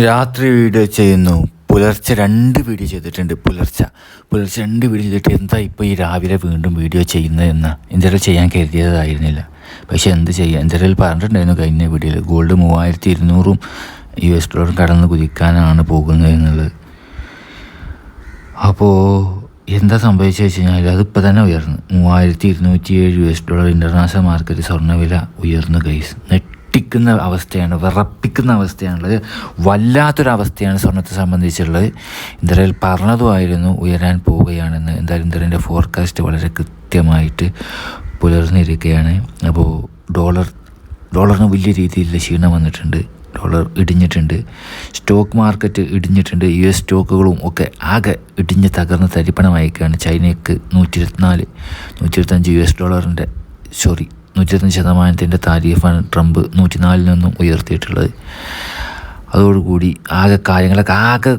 രാത്രി വീഡിയോ ചെയ്യുന്നു. പുലർച്ചെ രണ്ട് വീഡിയോ ചെയ്തിട്ടുണ്ട് പുലർച്ചെ. പുലർച്ചെ രണ്ട് വീഡിയോ ചെയ്തിട്ട് എന്താ ഇപ്പോൾ ഈ രാവിലെ വീണ്ടും വീഡിയോ ചെയ്യുന്നതെന്ന് എന്തെങ്കിലും ചെയ്യാൻ കരുതിയതായിരുന്നില്ല. പക്ഷേ എന്ത് ചെയ്യാം? എന്തെങ്കിലും പറഞ്ഞിട്ടുണ്ടായിരുന്നു കഴിഞ്ഞ വീഡിയോയിൽ ഗോൾഡ് മൂവായിരത്തി ഇരുന്നൂറും യു എസ് ഡോളറും കടന്ന് കുതിക്കാനാണ് പോകുന്നത് എന്നുള്ളത്. അപ്പോൾ എന്താ സംഭവിച്ചത് വെച്ച് കഴിഞ്ഞാൽ അതിപ്പോൾ തന്നെ ഉയർന്നു. മൂവായിരത്തി ഇരുന്നൂറ്റി ഏഴ് U S dollar international market സ്വർണവില ഉയർന്നു ഗൈസ്. ഞെട്ടിക്കുന്ന അവസ്ഥയാണ് വിറപ്പിക്കുന്ന അവസ്ഥയാണുള്ളത്. വല്ലാത്തൊരവസ്ഥയാണ് സ്വർണത്തെ സംബന്ധിച്ചുള്ളത്. ഇന്ദ്രയിൽ പറഞ്ഞതുമായിരുന്നു ഉയരാൻ പോവുകയാണെന്ന്. എന്തായാലും ഇന്ദ്രന്റെ ഫോർകാസ്റ്റ് വളരെ കൃത്യമായിട്ട് പുലർന്നിരിക്കുകയാണ്. അപ്പോൾ ഡോളർ ഡോളറിന് വലിയ രീതിയിലുള്ള ക്ഷീണം വന്നിട്ടുണ്ട്. ഡോളർ ഇടിഞ്ഞിട്ടുണ്ട്. സ്റ്റോക്ക് മാർക്കറ്റ് ഇടിഞ്ഞിട്ടുണ്ട്. യു എസ് സ്റ്റോക്കുകളും ഒക്കെ ആകെ ഇടിഞ്ഞ് തകർന്ന് തരിപ്പണമായിരിക്കുകയാണ്. ചൈനയ്ക്ക് നൂറ്റി ഇരുപത്തിനാല് നൂറ്റി ഇരുപത്തഞ്ച് യു എസ് ഡോളറിന്റെ സോറി നൂറ്റി ഇരുപത്തഞ്ച് ശതമാനത്തിന്റെ താരീഫാണ് ട്രംപ് നൂറ്റിനാലിൽ നിന്നും ഉയർത്തിയിട്ടുള്ളത്. അതോടുകൂടി ആകെ കാര്യങ്ങളൊക്കെ ആകെ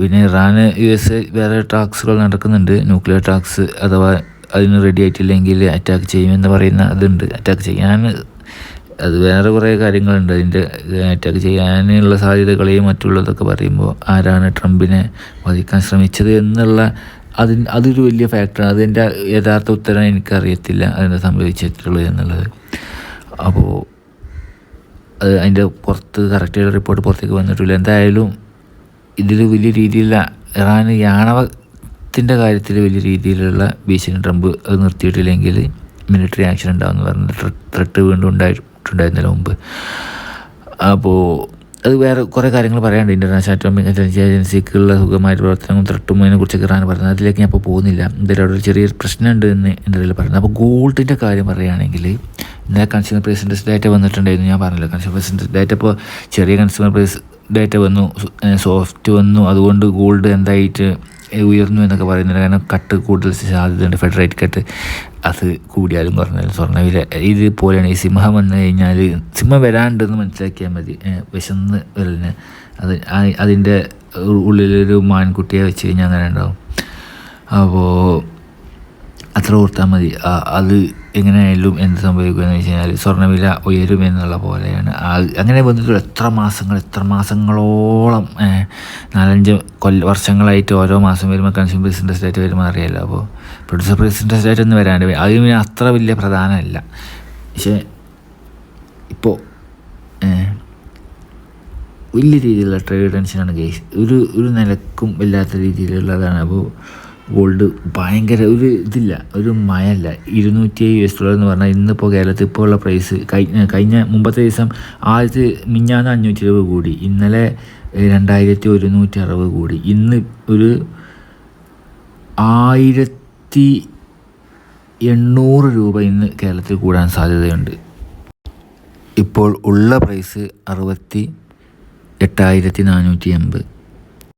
പിന്നെ ഇറാന് യു എസ് വേറെ ടാക്സുകൾ നടക്കുന്നുണ്ട്. ന്യൂക്ലിയർ ടാക്സ് അഥവാ അതിന് റെഡി ആയിട്ടില്ലെങ്കിൽ അറ്റാക്ക് ചെയ്യുമെന്ന് പറയുന്ന അതുണ്ട് അറ്റാക്ക് ചെയ്യാൻ അത് വേറെ കുറേ കാര്യങ്ങളുണ്ട്. അതിന്റെ അറ്റാക്ക് ചെയ്യാനുള്ള സാധ്യതകളെയും മറ്റുള്ളതൊക്കെ പറയുമ്പോൾ ആരാണ് ട്രംപിനെ വധിക്കാൻ ശ്രമിച്ചത് എന്നുള്ള അതിന് അതൊരു വലിയ ഫാക്ടറാണ് അതിന്റെ യഥാർത്ഥ ഉത്തരം എനിക്കറിയത്തില്ല അതിനെ സംഭവിച്ചിട്ടുള്ളത് എന്നുള്ളത്. അപ്പോൾ അത് അതിന്റെ പുറത്ത് കറക്റ്റായിട്ട് റിപ്പോർട്ട് പുറത്തേക്ക് വന്നിട്ടില്ല. എന്തായാലും ഇതിൽ വലിയ രീതിയിലുള്ള ഇറാൻ യാണവത്തിന്റെ കാര്യത്തിൽ വലിയ രീതിയിലുള്ള ഭീഷണി ട്രംപ് അത് നിർത്തിയിട്ടില്ലെങ്കിൽ മിലിറ്ററി ആക്ഷൻ ഉണ്ടാകുമെന്ന് പറഞ്ഞ ത്രെട്ട് വീണ്ടും ഉണ്ടായിട്ടുണ്ടായിരുന്നില്ല മുമ്പ്. അപ്പോൾ അത് വേറെ കുറേ കാര്യങ്ങൾ പറയാനുണ്ട്. ഇന്റർനാഷണൽ അറ്റോമിക് എനർജി ഏജൻസിക്കുള്ള സുഖമായ പ്രവർത്തനവും ത്രട്ടും അതിനെ കുറിച്ചൊക്കെ ഇറാൻ പറയുന്നത്. അതിലേക്ക് ഞാൻ ഇപ്പോൾ പോകുന്നില്ല. എന്തായാലും അവിടെ ഒരു ചെറിയൊരു പ്രശ്നമുണ്ട് എന്ന് എന്റെ ഇതിൽ പറയുന്നത്. അപ്പോൾ ഗോൾഡിന്റെ കാര്യം പറയുകയാണെങ്കിൽ ഇന്നലെ കൺസ്യൂമർ പ്രൈസ് ഡാറ്റ വന്നിട്ടുണ്ടായിരുന്നു. ഞാൻ പറഞ്ഞില്ല കൺസ്യൂമർ പ്രൈസിന്റെ ഡാറ്റ ഇപ്പോൾ ചെറിയ കൺസ്യൂമർ പ്രൈസ് ഡാറ്റ വന്നു സോഫ്റ്റ് വന്നു. അതുകൊണ്ട് ഗോൾഡ് എന്തായിട്ട് ഉയർന്നു എന്നൊക്കെ പറയുന്നുണ്ട് കാരണം കട്ട് കൂടുതൽ സാധ്യതയുണ്ട്. ഫെഡറേറ്റ് കട്ട് അത് കൂടിയാലും കുറഞ്ഞാലും സ്വർണവില. ഇതുപോലെയാണ് ഈ സിംഹം വന്നു കഴിഞ്ഞാൽ സിംഹം വരാണ്ടെന്ന് മനസ്സിലാക്കിയാൽ മതി. വിശന്ന് വരലിന്. അത് അതിന്റെ ഉള്ളിലൊരു മാൻകുട്ടിയെ വെച്ച് കഴിഞ്ഞാൽ അങ്ങനെ ഉണ്ടാവും. അപ്പോൾ അത്ര ഓർത്താൽ മതി? അത് എങ്ങനെയായാലും എന്ത് സംഭവിക്കുമെന്ന് വെച്ച് കഴിഞ്ഞാൽ സ്വർണവില ഉയരും എന്നുള്ള പോലെയാണ്. അങ്ങനെ വന്നിട്ട് എത്ര മാസങ്ങൾ എത്ര മാസങ്ങളോളം നാലഞ്ച് കൊല്ല വർഷങ്ങളായിട്ട് ഓരോ മാസം വരുമ്പോൾ കൺസ്യൂമർ ഇൻട്രസ്റ്റ് റേറ്റ് വരുമ്പോൾ അറിയാമല്ലോ അപ്പോൾ പ്രൊഡ്യൂസർ പ്രൈസിന്റെ സ്റ്റേറ്റ് ഒന്നും വരാണ്ട്. വരും. അത് പിന്നെ അത്ര വലിയ പ്രധാനമല്ല. പക്ഷേ ഇപ്പോൾ വലിയ രീതിയിലുള്ള ട്രേഡ് ടെൻഷനാണ് കേസ് ഒരു ഒരു നിലക്കും ഇല്ലാത്ത രീതിയിലുള്ളതാണ്. അപ്പോൾ ഗോൾഡ് ഭയങ്കര ഒരു ഇതില്ല ഒരു മയല്ല ഇരുന്നൂറ്റി യു എസ് ഡോളർ എന്ന് പറഞ്ഞാൽ ഇന്നിപ്പോൾ കേരളത്തിൽ ഇപ്പോൾ ഉള്ള പ്രൈസ് കഴിഞ്ഞ കഴിഞ്ഞ മുമ്പത്തെ ദിവസം ആദ്യത്തെ മിഞ്ഞാന്ന് അഞ്ഞൂറ്റി ഇരുപത് കൂടി ഇന്നലെ രണ്ടായിരത്തി ഒരുന്നൂറ്റി അറുപത് കൂടി. ഇന്ന് ഒരു ആയിരത്തി എണ്ണൂറ് രൂപ ഇന്ന് കേരളത്തിൽ കൂടാൻ സാധ്യതയുണ്ട്. ഇപ്പോൾ ഉള്ള പ്രൈസ് അറുപത്തി എട്ടായിരത്തി നാനൂറ്റി എൺപത്